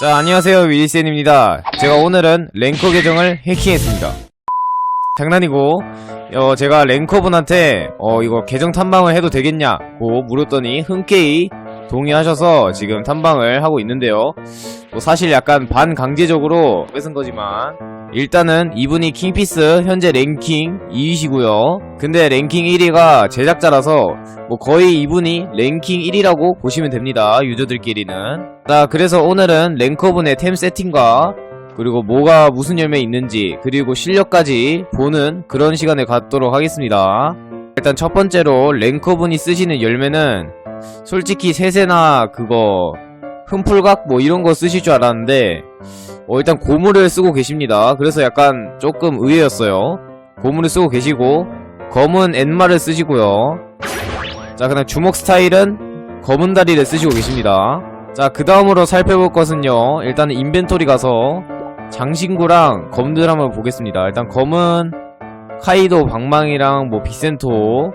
자, 안녕하세요. 윌리센입니다. 제가 오늘은 랭커 계정을 해킹했습니다. 장난이고, 어, 제가 랭커분한테, 어, 이거 계정 탐방을 해도 되겠냐고 물었더니 흔쾌히 동의하셔서 지금 탐방을 하고 있는데요. 뭐 사실 약간 반강제적으로 뺏은 거지만, 일단은 이분이 킹피스 현재 랭킹 2위시고요. 근데 랭킹 1위가 제작자라서 뭐 거의 이분이 랭킹 1위라고 보시면 됩니다. 유저들끼리는. 자, 그래서 오늘은 랭커분의 템 세팅과 그리고 뭐가 무슨 열매 있는지 그리고 실력까지 보는 그런 시간을 갖도록 하겠습니다. 일단 첫 번째로 랭커분이 쓰시는 열매는 솔직히 세세나 그거 흠풀각 뭐 이런 거 쓰실 줄 알았는데 어, 일단 고무를 쓰고 계십니다. 그래서 약간 조금 의외였어요. 고무를 쓰고 계시고 검은 엔마를 쓰시고요. 자, 그다음 주먹 스타일은 검은 다리를 쓰시고 계십니다. 자, 그 다음으로 살펴볼 것은요. 일단 인벤토리 가서 장신구랑 검들 한번 보겠습니다. 일단 검은 카이도 방망이랑 뭐 비센토,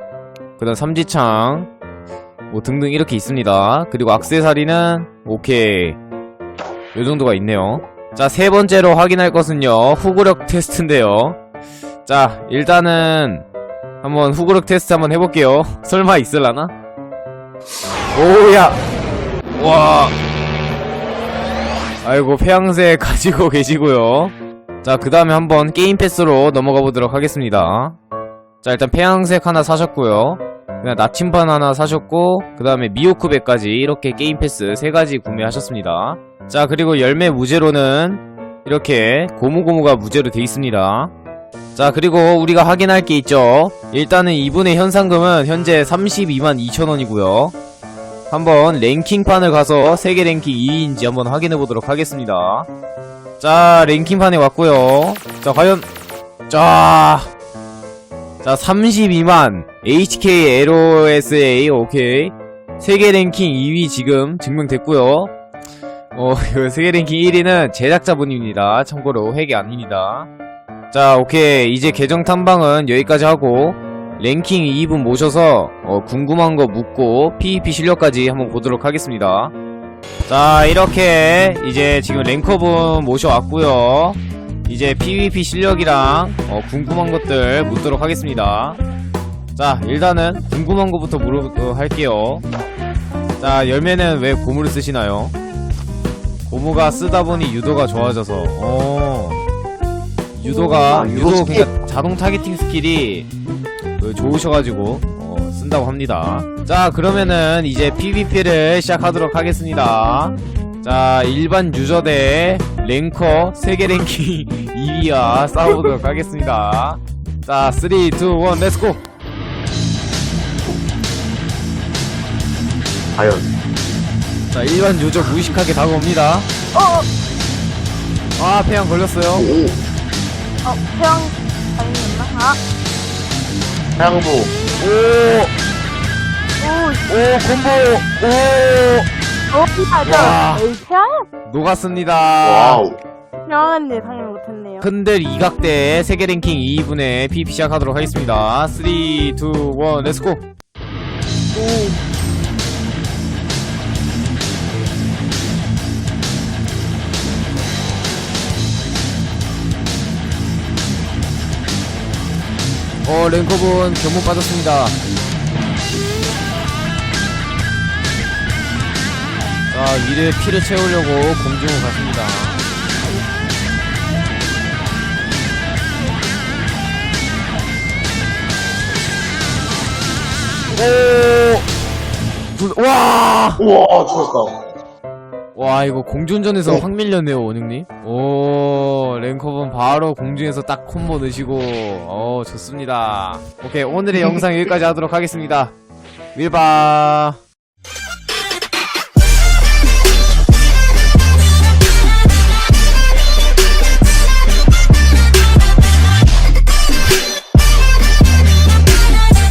그 다음 삼지창, 뭐 등등 이렇게 있습니다. 그리고 악세사리는 오케이. 요 정도가 있네요. 자, 세 번째로 확인할 것은요. 후구력 테스트인데요. 자, 일단은 한번 후구력 테스트 한번 해볼게요. 설마 있을라나? 오야! 와! 아이고, 폐양새 가지고 계시고요. 자, 그 다음에 한번 게임 패스로 넘어가 보도록 하겠습니다. 자, 일단 폐양색 하나 사셨고요. 그냥 나침반 하나 사셨고, 그 다음에 미오크백까지 이렇게 게임 패스 세 가지 구매하셨습니다. 자, 그리고 열매 무제로는 이렇게 고무고무가 무제로 돼 있습니다. 자, 그리고 우리가 확인할 게 있죠. 일단은 이분의 현상금은 현재 32만 2천원이고요. 한번 랭킹판을 가서 세계 랭킹 2위인지 한번 확인해 보도록 하겠습니다. 자, 랭킹판에 왔고요. 자, 과연 자, 자 32만 HK LOSA 오케이 세계 랭킹 2위 지금 증명됐고요. 어, 이거 세계 랭킹 1위는 제작자분입니다. 참고로 회계 아닙니다. 자, 오케이. 이제 계정 탐방은 여기까지 하고 랭킹 2분 모셔서 어, 궁금한 거 묻고 PVP 실력까지 한번 보도록 하겠습니다. 자, 이렇게 이제 지금 랭커분 모셔왔고요. 이제 PVP 실력이랑 어, 궁금한 것들 묻도록 하겠습니다. 자, 일단은 궁금한 거부터 물어 할게요. 자, 열매는 왜 고무를 쓰시나요? 고무가 쓰다 보니 유도가 좋아져서 어 유도가 아, 유도 유도 그러니까 자동 타겟팅 스킬이 그 좋으셔가지고 어, 쓴다고 합니다. 자 그러면은 이제 PVP를 시작하도록 하겠습니다. 자 일반 유저 대 랭커 세계 랭킹 2위와 싸워보도록 하겠습니다. 자 3, 2, 1 렛츠고 과연. 자 일반 유저 무의식하게 다가옵니다. 어, 아 폐양 걸렸어요. 오. 어, 태양 다니셨나? 아, 태양도 오! 오, 오 콤보! 오! 어, 와. 하죠. 에이, 태양? 녹았습니다. 와우 태양은 예상을 못했네요. 흔들 이각대 세계 랭킹 2분의 PVP 시작하도록 하겠습니다. 3, 2, 1, 렛츠고. 어, 랭커분 견문 빠졌습니다. 자, 위를 피를 채우려고 공중을 갔습니다. 오! 분- 와! 우와 죽었다 와, 이거 공중전에서 확 밀렸네요, 원영님. 오, 랭커분 바로 공중에서 딱 콤보 넣으시고, 어, 좋습니다. 오케이, 오늘의 영상 여기까지 하도록 하겠습니다. 밀바.